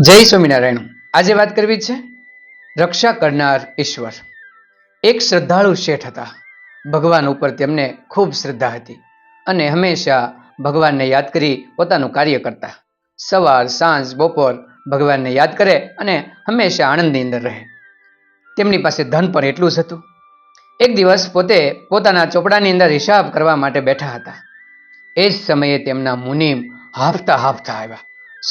જય સ્વામિનારાયણ. આજે વાત કરવી છે રક્ષા કરનાર ઈશ્વર. એક શ્રદ્ધાળુ શેઠ હતા. ભગવાન ઉપર તેમને ખૂબ શ્રદ્ધા હતી અને હંમેશા ભગવાનને યાદ કરી પોતાનું કાર્ય કરતા. સવાર, સાંજ, બપોર ભગવાનને યાદ કરે અને હંમેશા આનંદની અંદર રહે. તેમની પાસે ધન પણ એટલું જ હતું. એક દિવસ પોતે પોતાના ચોપડાની અંદર હિસાબ કરવા માટે બેઠા હતા. એ જ સમયે તેમના મુનિમ હાફતા હાંફતા આવ્યા.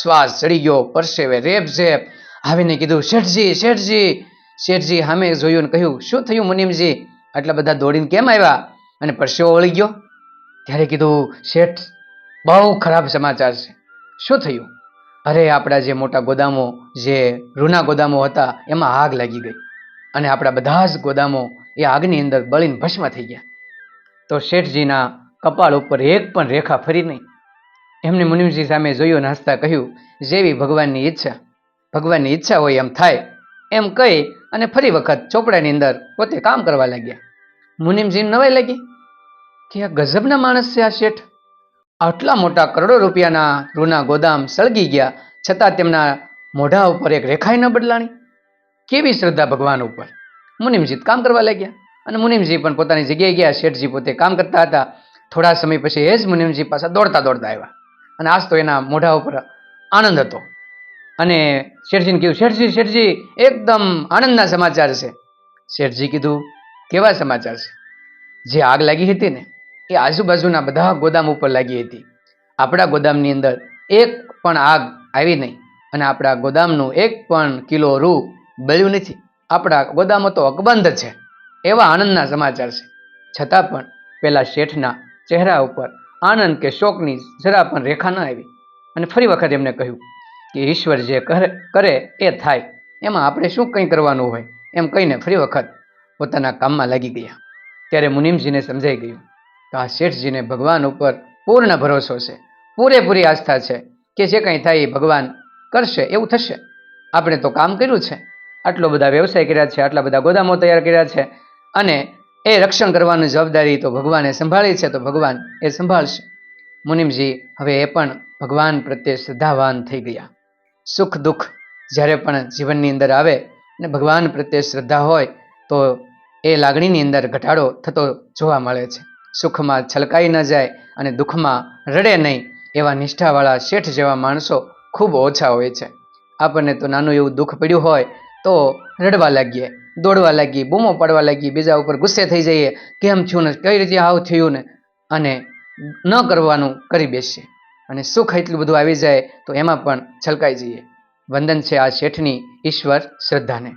શ્વાસ ચડી ગયો પરસેવે રેપ ઝેપ. આવીને કીધું, શેઠજી શેઠજી. શેઠજી સામે જોયું ને કહ્યું, શું થયું મુનિમજી? આટલા બધા દોડીને કેમ આવ્યા? અને પરસેવો વળી ગયો. ત્યારે કીધું, શેઠ, બહુ ખરાબ સમાચાર છે. શું થયું? અરે, આપણા જે મોટા ગોદામો, જે રૂના ગોદામો હતા, એમાં આગ લાગી ગઈ. અને આપણા બધા જ ગોદામો એ આગની અંદર બળીને ભસ્મ થઈ ગયા. તો શેઠજીના કપાળ ઉપર એક પણ રેખા ફરી નહીં. એમને મુનિમજી સામે જોયું અને હસતા કહ્યું, જેવી ભગવાનની ઈચ્છા ભગવાનની ઈચ્છા હોય એમ થાય. એમ કહી અને ફરી વખત ચોપડાની અંદર પોતે કામ કરવા લાગ્યા. મુનિમજીને નવાઈ લાગી. કે આ ગજબના માણસ છે આ શેઠ? આટલા મોટા કરોડો રૂપિયાના રૂના ગોદામ સળગી ગયા, છતાં તેમના મોઢા ઉપર એક રેખાઈ ન બદલાણી. કેવી શ્રદ્ધા ભગવાન ઉપર? મુનિમજી કામ કરવા લાગ્યા. અને મુનિમજી પણ પોતાની જગ્યાએ ગયા. શેઠજી પોતે કામ કરતા હતા. થોડા સમય પછી એ જ મુનિમજી પાછા દોડતા દોડતા આવ્યા. અને આજ તો એના મોઢા ઉપર આનંદ હતો. અને શેઠજીને કીધું, શેઠજી શેઠજી, એકદમ આનંદના સમાચાર છે. શેઠજી કીધું, કેવા સમાચાર છે? જે આગ લાગી હતી ને, એ આજુબાજુના બધા ગોદામ ઉપર લાગી હતી. આપણા ગોદામની અંદર એક પણ આગ આવી નહીં અને આપણા ગોદામનું એક પણ કિલો રૂ બળ્યું નથી. આપણા ગોદામો તો અકબંધ છે. એવા આનંદના સમાચાર છે. છતાં પણ પેલા શેઠના ચહેરા ઉપર આનંદ કે શોકની જરા પણ રેખા ન આવી. અને ફરી વખત એમને કહ્યું કે ઈશ્વર જે કરે એ થાય. એમાં આપણે શું કંઈ કરવાનું હોય? એમ કહીને ફરી વખત પોતાના કામમાં લાગી ગયા. ત્યારે મુનિમજીને સમજાઈ ગયું કે આ શેઠજીને ભગવાન ઉપર પૂર્ણ ભરોસો છે. પૂરેપૂરી આસ્થા છે કે જે કંઈ થાય એ ભગવાન કરશે, એવું થશે. આપણે તો કામ કર્યું છે. આટલો બધા વ્યવસાય કર્યા છે, આટલા બધા ગોદામો તૈયાર કર્યા છે. અને એ રક્ષણ કરવાની જવાબદારી તો ભગવાને સંભાળી છે, તો ભગવાન એ સંભાળશે. મુનિમજી હવે એ પણ ભગવાન પ્રત્યે શ્રદ્ધાવાન થઈ ગયા. સુખ દુઃખ જ્યારે પણ જીવનની અંદર આવે ને ભગવાન પ્રત્યે શ્રદ્ધા હોય, તો એ લાગણીની અંદર ઘટાડો થતો જોવા મળે છે. સુખમાં છલકાઈ ન જાય અને દુઃખમાં રડે નહીં એવા નિષ્ઠાવાળા શેઠ જેવા માણસો ખૂબ ઓછા હોય છે. આપણને તો નાનું એવું દુઃખ પડ્યું હોય તો રડવા લાગીએ. દોડવા લાગીએ બૂમો પાડવા લાગીએ બીજા ઉપર ગુસ્સે થઈ જઈએ, કેમ થયું ને, કઈ રીતે આવું થયું ને, અને ન કરવાનું કરી બેસીએ. અને સુખ એટલું બધું આવી જાય, તો એમાં પણ છલકાઈ જઈએ. વંદન છે આ શેઠની ઈશ્વર શ્રદ્ધાને.